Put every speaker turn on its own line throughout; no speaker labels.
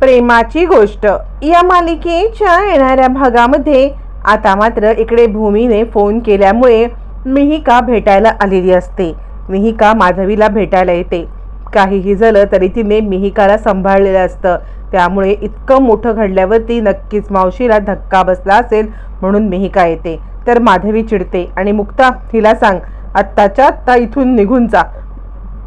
प्रेमाची गोष्ट. या मालिकेच्या येणाऱ्या भागामध्ये आता मात्र इकडे भूमीने फोन केल्यामुळे मिहिका भेटायला आलेली असते. मिहिका माधवीला भेटायला येते. काहीही झालं तरी तिने मिहिकाला सांभाळलेलं असतं. त्यामुळे इतकं मोठं घडल्यावरती नक्कीच मावशीला धक्का बसला असेल म्हणून मिहिका येते. तर माधवी चिडते आणि मुक्ता हिला सांग आत्ताच्या आत्ता इथून निघून जा.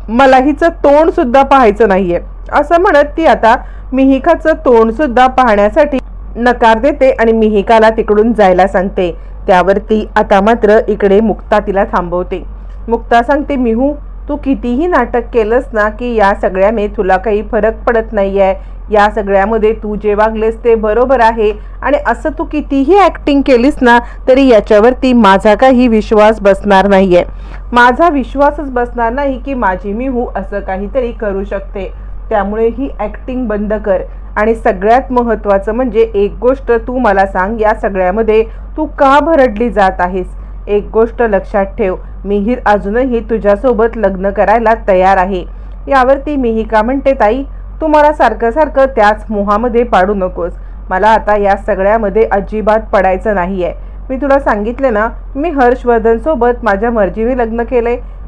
मला हिचं तोंडसुद्धा पाहायचं नाही आहे असं म्हणत ती आता मिहिकाचं तोंड सुद्धा पाहण्यासाठी नकार देते आणि मिहिकाला तिकडून जायला सांगते. त्यावरती आता मात्र इकडे मुक्ता तिला थांबवते. मुक्ता सांगते मिहू तू कितीही नाटक केलंस ना की या सगळ्याने तुला काही फरक पडत नाही आहे या सगळ्यामध्ये तू जे वागलेस ते बरोबर आहे. आणि असं तू कितीही ॲक्टिंग केलीस ना तरी याच्यावरती माझा काही विश्वास बसणार नाही आहे माझा विश्वासच बसणार नाही की माझी मिहू असं काहीतरी करू शकते. त्यामुळे ही ॲक्टिंग बंद कर. आणि सगळ्यात महत्त्वाचं म्हणजे एक गोष्ट तू मला सांग या सगळ्यामध्ये तू का भरडली जात आहेस? एक गोष्ट लक्षात ठेव मिहीर अजूनही तुझ्यासोबत लग्न करायला तयार आहे. यावरती मिहिका म्हणते ताई तू मला सारखं सारखं त्याच मोहामध्ये पाडू नकोस. मला आता या सगळ्यामध्ये अजिबात पडायचं नाही आहे मी तुला सांगितले ना मी हर्षवर्धनसोबत माझ्या मर्जीने लग्न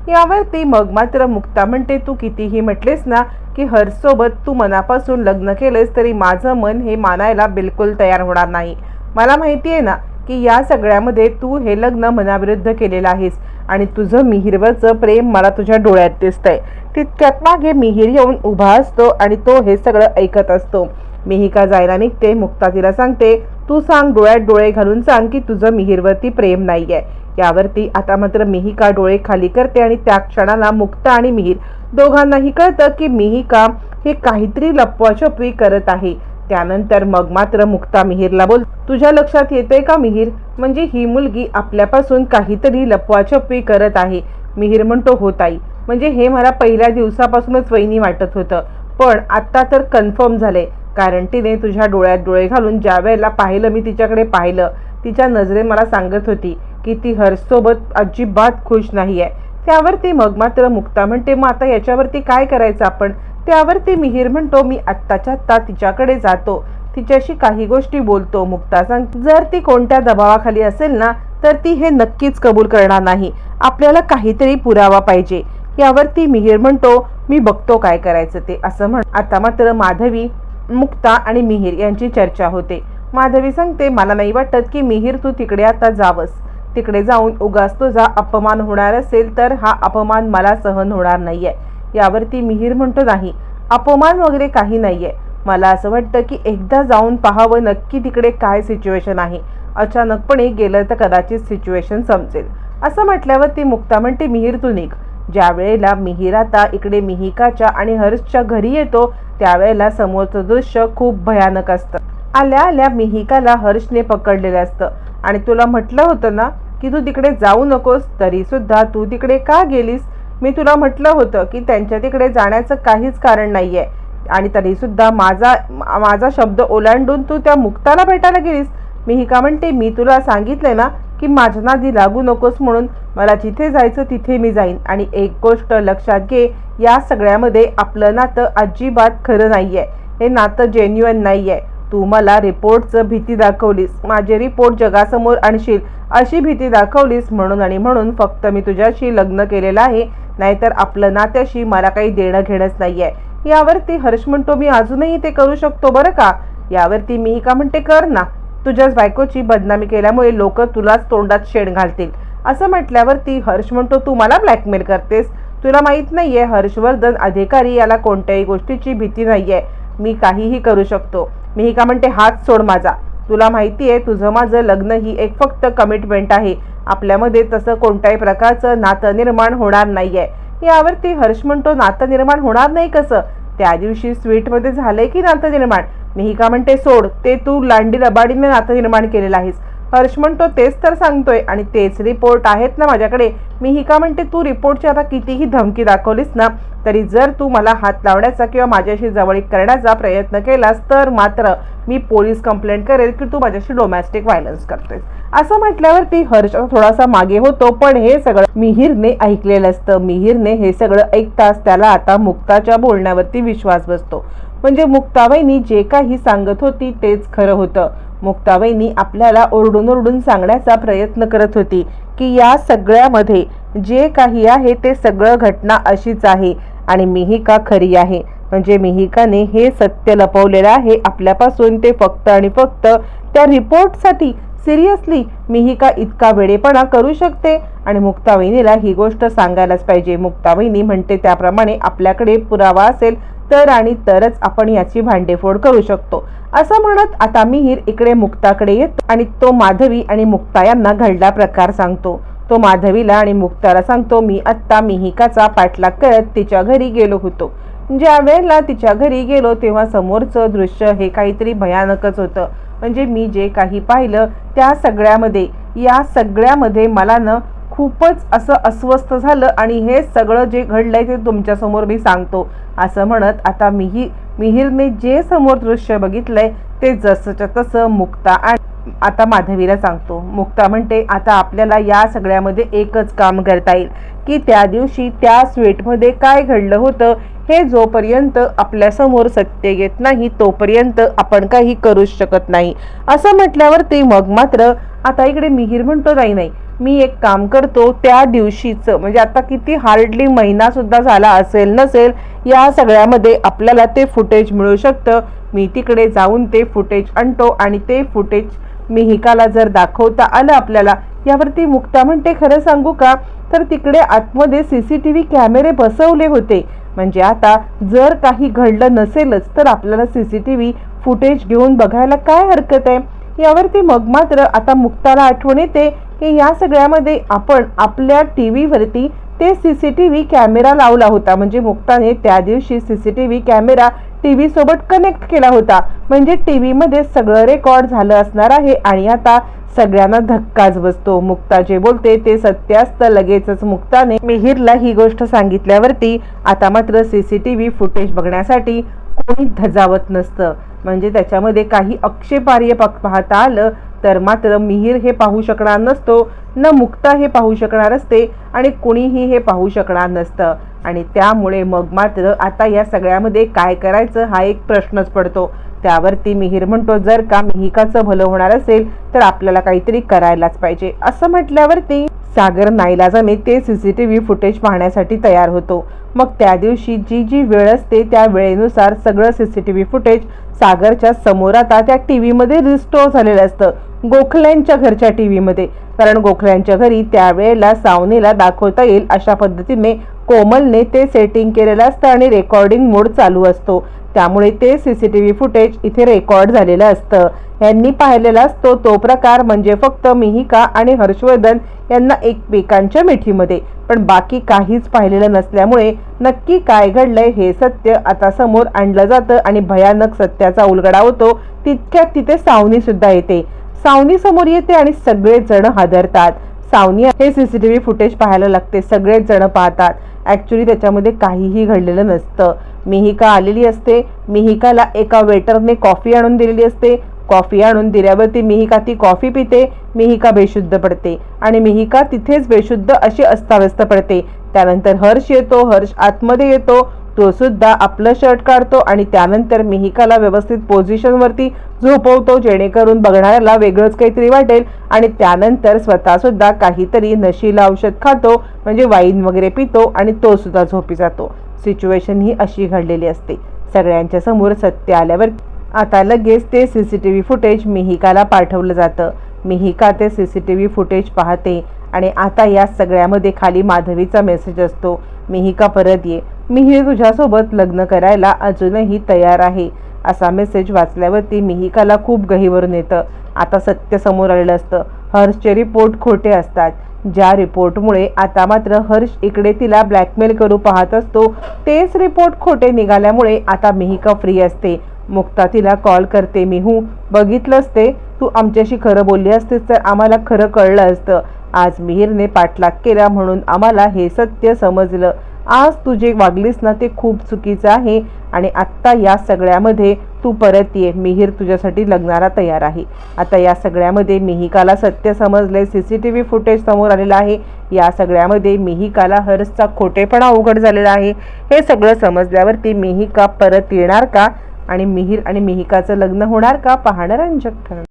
यावर यावरती मग मात्र मुक्ता म्हणते तू कितीही म्हटलेस ना की हर्षसोबत तू मनापासून लग्न केलेस तरी माझं मन हे मानायला बिलकुल तयार होणार नाही. मला माहिती आहे ना की या सगळ्यामध्ये तू हे लग्न मनाविरुद्ध केलेलं आहेस आणि तुझं मिहिरवरचं प्रेम मला तुझ्या डोळ्यात दिसतंय. तितक्यात मागे मिहीर येऊन उभा असतो आणि तो हे सगळं ऐकत असतो. मिहिका जायला निघते. मुक्ता तिला सांगते तू सांग डोळ्यात डोळे घालून सांग की तुझं मिहीरवरती प्रेम नाही आहे यावरती आता मात्र मिहिका डोळे खाली करते आणि त्या क्षणाला मुक्ता आणि मिहीर दोघांनाही कळतं की मिहिका हे काहीतरी लपवाछपवी करत आहे. त्यानंतर मग मात्र मुक्ता मिहीरला बोल तुझ्या लक्षात येतंय का मिहीर? म्हणजे ही मुलगी आपल्यापासून काहीतरी लपवाछपवी करत आहे. मिहीर म्हणतो हो ताई. म्हणजे हे मला पहिल्या दिवसापासूनच वहिनी वाटत होतं. पण आत्ता तर कन्फर्म झालंय. कारण तिने तुझ्या डोळ्यात डोळे घालून ज्या वेळेला पाहिलं मी तिच्याकडे पाहिलं. तिच्या नजरे मला सांगत होती. की ती हर्षसोबत अजिबात खुश नाही आहे त्यावरती मग मात्र मुक्ता म्हणते मग आता याच्यावरती काय करायचं आपण? त्यावरती मिहीर म्हणतो मी आत्ताच्या आत्ता तिच्याकडे जातो. तिच्याशी काही गोष्टी बोलतो मुक्ता सांग. जर ती कोणत्या दबावाखाली असेल ना तर ती हे नक्कीच कबूल करणार नाही. आपल्याला काहीतरी पुरावा पाहिजे. यावरती मिहीर म्हणतो मी बघतो काय करायचं ते असं म्हण आता मात्र माधवी मुक्ता आणि मिहीर यांची चर्चा होते. माधवी सांगते मला नाही वाटत की मिहीर तू तिकडे आता जावंस. तिकडे जाऊन उगाच तुझा अपमान होणार असेल तर हा अपमान मला सहन होणार नाहीये. यावरती मिहीर म्हणतो नाही अपमान वगैरे काही नाहीये. मला असं वाटतं की एकदा जाऊन पाहावं नक्की तिकडे काय सिच्युएशन आहे. अचानकपणे गेलं तर कदाचित सिच्युएशन समजेल. असं म्हटल्यावर ती मुक्ता म्हणते मिहीर तू निघ. ज्या वेळेला मिहीर आता इकडे मिहिकाच्या आणि हर्षच्या घरी येतो त्यावेळेला समोरचं दृश्य खूप भयानक असतं. आल्या आल्या मिहिकाला हर्षने पकडलेलं असतं. आणि तुला म्हटलं होतं ना की तू तिकडे जाऊ नकोस तरीसुद्धा तू तिकडे का गेलीस? मी तुला म्हटलं होतं की त्यांच्या तिकडे जाण्याचं काहीच कारण नाही आहे आणि तरीसुद्धा माझा माझा शब्द ओलांडून तू त्या मुक्ताला भेटायला गेलीस? मिहिका म्हणते मी तुला सांगितले ना की माझ्या नादी लागू नकोस म्हणून मला जिथे जायचं तिथे मी जाईन. आणि एक गोष्ट लक्षात घे या सगळ्यामध्ये आपलं नातं अजिबात खरं नाही आहे हे नातं जेन्युअन नाही आहे तू मला रिपोर्टचं भीती दाखवलीस. माझे रिपोर्ट जगासमोर आणशील अशी भीती दाखवलीस म्हणून आणि म्हणून फक्त मी तुझ्याशी लग्न केलेलं आहे. नाहीतर आपलं नात्याशी मला काही देणं घेणंच नाही आहे यावरती हर्ष म्हणतो मी अजूनही ते करू शकतो बरं का? यावरती मी का म्हणते कर ना. तुझ्याच बायकोची बदनामी केल्यामुळे लोक तुलाच तोंडात शेण घालतील. असं म्हटल्यावरती हर्ष म्हणतो तू मला ब्लॅकमेल करतेस? तुला माहीत नाही आहे हर्षवर्धन अधिकारी याला कोणत्याही गोष्टीची भीती नाही आहे मी काहीही करू शकतो. मी का म्हणते हात सोड माझा. तुला माहिती आहे तुझं माझं लग्न ही एक फक्त कमिटमेंट आहे. आपल्यामध्ये तसं कोणत्याही प्रकारचं नातं निर्माण होणार नाही आहे यावरती हर्ष म्हणतो नातं निर्माण होणार नाही कसं? त्या दिवशी स्वीटमध्ये झालंय की नातं निर्माण? मी का म्हणते सोड. ते तू लांडी लबाडीने नातं निर्माण केलेलं आहेस. हर्ष म्हणतो तेच तर सांगतोय आणि तेच रिपोर्ट आहेत ना माझ्याकडे. मी ही का म्हणते तू रिपोर्टची आता कितीही धमकी दाखवलीस ना तरी जर तू मला हात लावण्याचा किंवा माझ्याशी जवळीक करण्याचा प्रयत्न केलास तर मात्र मी पोलीस कंप्लेंट करेल की तू माझ्याशी डोमॅस्टिक व्हायलन्स करतोय असं म्हटल्यावर ती हर्ष थोडासा मागे होतो पण हे सगळं मिहीरने ऐकलेलं असतं. मिहीरने हे सगळं ऐकताच त्याला आता मुक्ताच्या बोलण्यावरती विश्वास बसतो. म्हणजे मुक्ताबाईंनी जे काही सांगत होती तेच खरं होतं. मुक्ताबाईंनी आपल्याला ओरडून ओरडून सांगण्याचा प्रयत्न करत होती की या सगळ्यामध्ये जे काही आहे ते सगळं घटना अशीच आहे आणि मिहिका खरी आहे. म्हणजे मिहिकाने हे सत्य लपवलेलं आहे आपल्यापासून ते फक्त आणि फक्त त्या रिपोर्टसाठी. सिरियसली मिहिका इतका वेडेपणा करू शकते? आणि मुक्तावहिनीला ही गोष्ट सांगायलाच पाहिजे. मुक्तावहिनी म्हणते त्याप्रमाणे आपल्याकडे पुरावा असेल तर आणि तरच आपण याची भांडेफोड करू शकतो. असं म्हणत आता मिहीर इकडे मुक्ताकडे येतो आणि तो माधवी आणि मुक्ता यांना घडला प्रकार सांगतो. तो माधवीला आणि मुक्ताला सांगतो मी आत्ता मिहिकाचा पाठलाग करत तिच्या घरी गेलो होतो. ज्या वेळेला तिच्या घरी गेलो तेव्हा समोरचं दृश्य हे काहीतरी भयानकच होतं. म्हणजे मी जे काही पाहिलं त्या सगळ्यामध्ये या सगळ्यामध्ये मला न खूपच असं अस्वस्थ झालं आणि हे सगळं जे घडलंय ते तुमच्यासमोर मी सांगतो. असं म्हणत आता मिही मिहिरने जे समोर दृश्य बघितलंय ते जसंच्या तसं मुक्ता आणि आता माधवीला सांगतो. मुक्ता म्हणते आता आपल्याला या सगळ्यामध्ये एकच काम करता येईल की त्या दिवशी त्या स्वीटमध्ये काय घडलं होतं हे जोपर्यंत आपल्यासमोर सत्य येत नाही तोपर्यंत आपण काही करूच शकत नाही. असं म्हटल्यावर ते मग मात्र आता इकडे मिहीर म्हणतो नाही नाही मी एक काम करतो त्या दिवशीचं म्हणजे आता किती हार्डली महिना सुद्धा झाला असेल नसेल या सगळ्यामध्ये आपल्याला ते फुटेज मिळू शकतं. मी तिकडे जाऊन ते फुटेज आणतो आणि ते फुटेज मिहिकाला जर दाखवता आलं आपल्याला यावरती मुक्ता म्हणते खरं सांगू का? तर तिकडे आतमध्ये सी सी टी व्ही कॅमेरे बसवले होते. म्हणजे आता जर काही घडलं नसेलच तर आपल्याला C C T V footage घेऊन बघायला काय हरकत आहे? यावरती मग मात्र आता मुक्ताला आठवण येते की या सगळ्यामध्ये आपण आपल्या टी व्हीवरती ते C C T V camera लावला होता. म्हणजे मुक्ताने त्या दिवशी C C T V camera T V सोबत कनेक्ट केला होता. म्हणजे टी व्हीमध्ये सगळं रेकॉर्ड झालं असणार आहे आणि आता सगळ्यांना धक्काच बसतो. मुक्ता जे बोलते ते सत्य असतं लगेचच मुक्ताने मिहिरला ही गोष्ट सांगितल्यावरती आता मात्र सीसीटीव्ही फुटेज बघण्यासाठी कोणी धजावत नसतं. म्हणजे त्याच्यामध्ये काही आक्षेपार्ह पाहता आलं तर मात्र मिहीर हे पाहू शकणार नसतो न मुक्ता हे पाहू शकणार असते आणि कुणीही हे पाहू शकणार नसतं. आणि त्यामुळे मग मात्र आता या सगळ्यामध्ये काय करायचं हा एक प्रश्नच पडतो. त्यावरती मिहीर म्हणतो जर का मिहिकाचं भलं होणार असेल तर आपल्याला काहीतरी करायलाच पाहिजे. असं म्हटल्यावरती सागर नाईलाजाने ते सीसीटीव्ही फुटेज पाहण्यासाठी तयार होतो. मग त्या दिवशी जी जी वेळ असते त्या वेळेनुसार सगळं सीसीटीव्ही फुटेज सागरच्या समोर आता त्या टी व्हीमध्ये रिस्टोर झालेलं असतं. गोखल्यांच्या घरच्या टी व्हीमध्ये कारण गोखल्यांच्या घरी त्यावेळेला सावनीला दाखवता येईल अशा पद्धतीने कोमलने ते सेटिंग केलेलं असतं आणि रेकॉर्डिंग मोड चालू असतो. त्यामुळे ते C C T V footage इथे रेकॉर्ड झालेलं असतं. यांनी पाहिलेला असतो तो प्रकार म्हणजे फक्त मिहिका आणि हर्षवर्धन यांना एकमेकांच्या मिठीमध्ये. पण बाकी काहीच पाहिलेलं नसल्यामुळे नक्की काय घडलंय हे सत्य आता समोर आणलं जातं आणि भयानक सत्याचा उलगडा होतो. तितक्यात तिथे सावनी सुद्धा येते. सावनी समोर येते आणि सगळेच जण हादरतात. सावनी हे सीसीटीव्ही फुटेज पाहायला लागते. सगळेच जण पाहतात. ॲक्च्युली त्याच्यामध्ये काहीही घडलेलं नसतं. मिहिका आलेली असते. मिहिकाला एका वेटरने कॉफी आणून दिलेली असते. कॉफी आणून दिल्यावरती मिहिका ती कॉफी पिते. मिहिका बेशुद्ध पडते. आणि मिहिका तिथेच बेशुद्ध अशी अस्ताव्यस्त पडते. त्यानंतर हर्ष येतो. हर्ष आतमध्ये येतो. तो सुद्धा आपलं शर्ट काढतो आणि त्यानंतर मिहिकाला व्यवस्थित पोझिशनवरती झोपवतो जेणेकरून बघणाऱ्याला वेगळंच काहीतरी वाटेल. आणि त्यानंतर स्वतः सुद्धा काहीतरी नशीला औषध खातो म्हणजे वाईन वगैरे पितो आणि तो सुद्धा झोपी जातो. सिच्युएशन ही अशी घडलेली असते. सगळ्यांच्या समोर सत्य आल्यावर आता लगेच ते C C T V footage मिहिकाला पाठवलं जातं. मिहिका ते C C T V footage पाहते आणि आता या सगळ्यामध्ये खाली माधवीचा मेसेज असतो. मिहिका परत ये. मिही तुझ्यासोबत लग्न करायला अजूनही तयार आहे असा मेसेज वाचल्यावरती मिहिकाला खूप गहीवरून येतं. आता सत्य समोर आलेलं असतं. हर्षचे रिपोर्ट खोटे असतात. ज्या रिपोर्टमुळे आता मात्र हर्ष इकडे तिला ब्लॅकमेल करू पाहत असतो तेच रिपोर्ट खोटे निघाल्यामुळे आता मिहिका फ्री असते. मुक्ता तिला कॉल करते मिहू बघितलंच ते तू आमच्याशी खरं बोलली असतेस तर आम्हाला खरं कळलं असतं. आज मिहीरने पाठलाग केला म्हणून आम्हाला हे सत्य समजलं. आज तू जे वागलीस ना ते खूप चुकीचं आहे आणि आत्ता या सगळ्यामध्ये तू परत ये. मिहीर तुझ्यासाठी लग्नाला तयार आहे. आता या सगळ्यामध्ये मिहिकाला सत्य समजले C C T V footage समोर आलेलं आहे. या सगळ्यामध्ये मिहिकाला हर्षचा खोटेपणा उघड झालेला आहे. हे सगळं समजल्यावरती मिहिका परत येणार का? आणि मिहिर आणि मिहिकाचं लग्न होणार का? पाहणं रंजक ठरणार